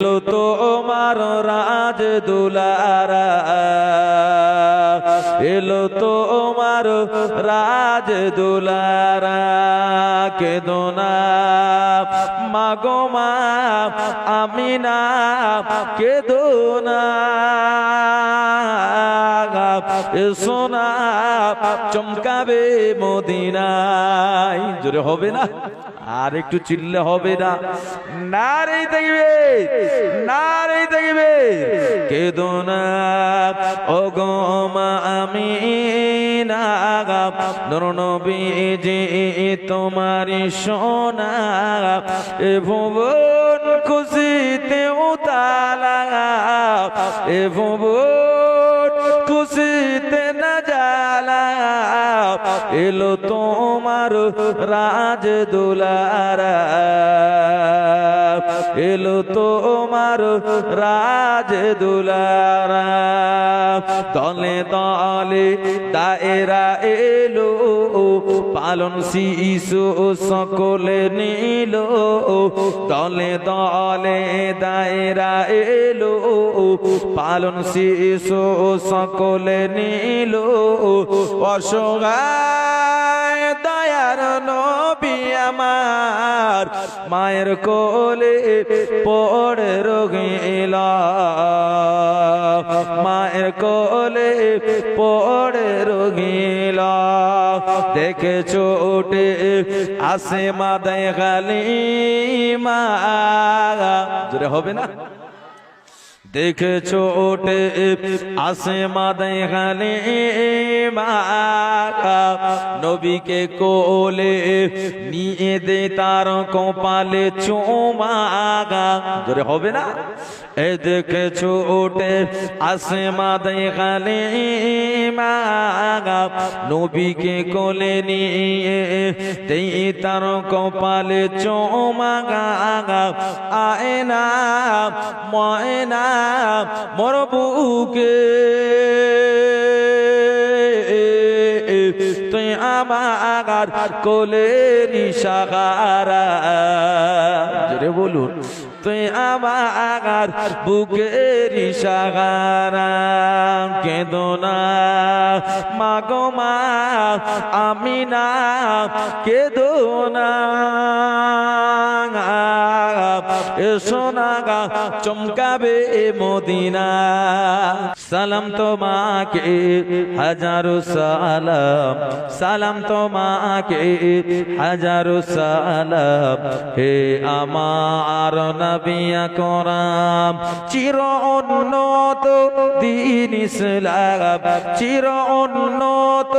এলো তোমার রাজ দুলারা। এলো তো তোমার রাজ দুলারা। কেদোনা মাগো মা, আমি না কেদোনা সোনা চমকাবে মদিনায়। জোরে হবে না? আর একটু চিল্লে হবে না। না দেখবে না দেখবে। কেদো না। ও গো মা আমি তোমারি সোনা। এ ভুবন খুশিতে উতালা। এ ভুবন খুশিতে না জালা এলো তোমার রাজ দুলারা এলো তোমার রাজ দুলারা। দলে দলে দায়েরা এলো, পালন শিশু সকলে নিল। দলে দলে দায়েরা এলো, পালন শিশু সকলে নিল। অসহায়, দয়ার আমার মায়ের কোলে পড়ে রোগিলা মায়ের কোলে পড়ে রোগিলা দেখে চোটে আসে মা গালি মা হবে না? দেখেছ ওটে আসে মাদায় গালে নবীকে কোলে নিয়ে দে তার কপালে চোমাগা জোরে হবে না? এ দেখেছ ওটে আসে মাদায় গালে নবীকে কোলে নিয়ে দেই তার কপালে চোমাগা আয়না, ময়না মোর বুকে। তুই আমার কোলে নিশাগারা। বলুন। তুই আমার বুকের সাগারা কেদোনা মাগো মা, আমি না কেদোনা সোনাগা চমকাবে মদিনা। সালাম তোমাকে হাজারো সালাম। সালাম তোমাকে হাজারো সালাম। হে আমার নবিয়া করাম চির উন্নত দিন ইসলাম। চির উন্নত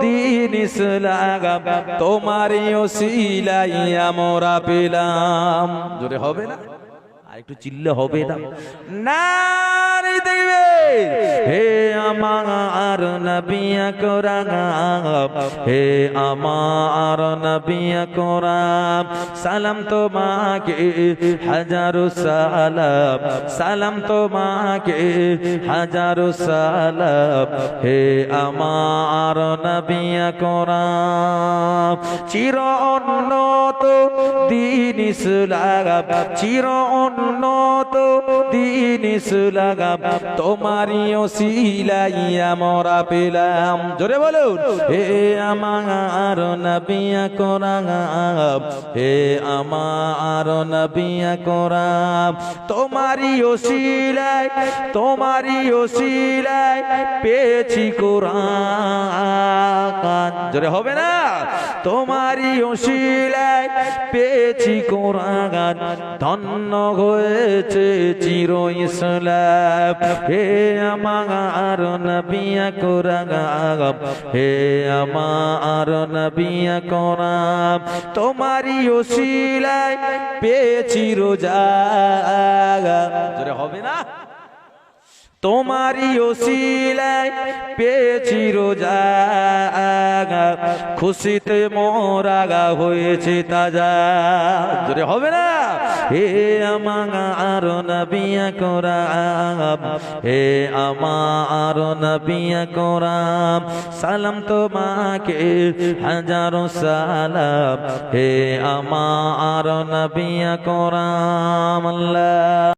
দিন ইসলাম। তোমারই ওসিলাই আমরা পেলাম। জোরে হবে না? আর একটু চিল্লে হবে না। না। দেখবে। হে আমার নবিয়া কোরআন হে আমার নবিয়া কোরআন সালাম তোমাকে হাজারো সালাম। সালাম তোমাকে হাজারো সালাম। হে আমার নবিয়া কোরআন চির উন্নত দিন ইসলাম চির উন্নত দিন ইসলাম, তোমারই ওসিলাই আমরা পেলাম। জোরে বলুন, হে আমার নবিয়া কোরআন হে আমার নবিয়া কোরআন তোমারই ওসিলাই তোমারই ওসিলাই পেয়েছি কোরআন। জোরে হবে না? তোমারই ওসিলাই পেয়েছি কোরআন, ধন্য হয়েছে চির ইসলাম হে আমার নবিয়া কোরআন, হে আমার নবিয়া কোরআন, তোমারই ওসিলাই পেয়েছি রোজা। হবে না? তোমারই ওসিলায় পেয়েছি রোজা। খুশিতে মোরাগা হয়েছে তাজা। জোরে হবে না? হে আমার নবিয়া কোরআন, হে আমার নবিয়া কোরআন, সালাম তোমাকে হাজারো সালাম। হে আমার নবিয়া কোরআন, আল্লাহ।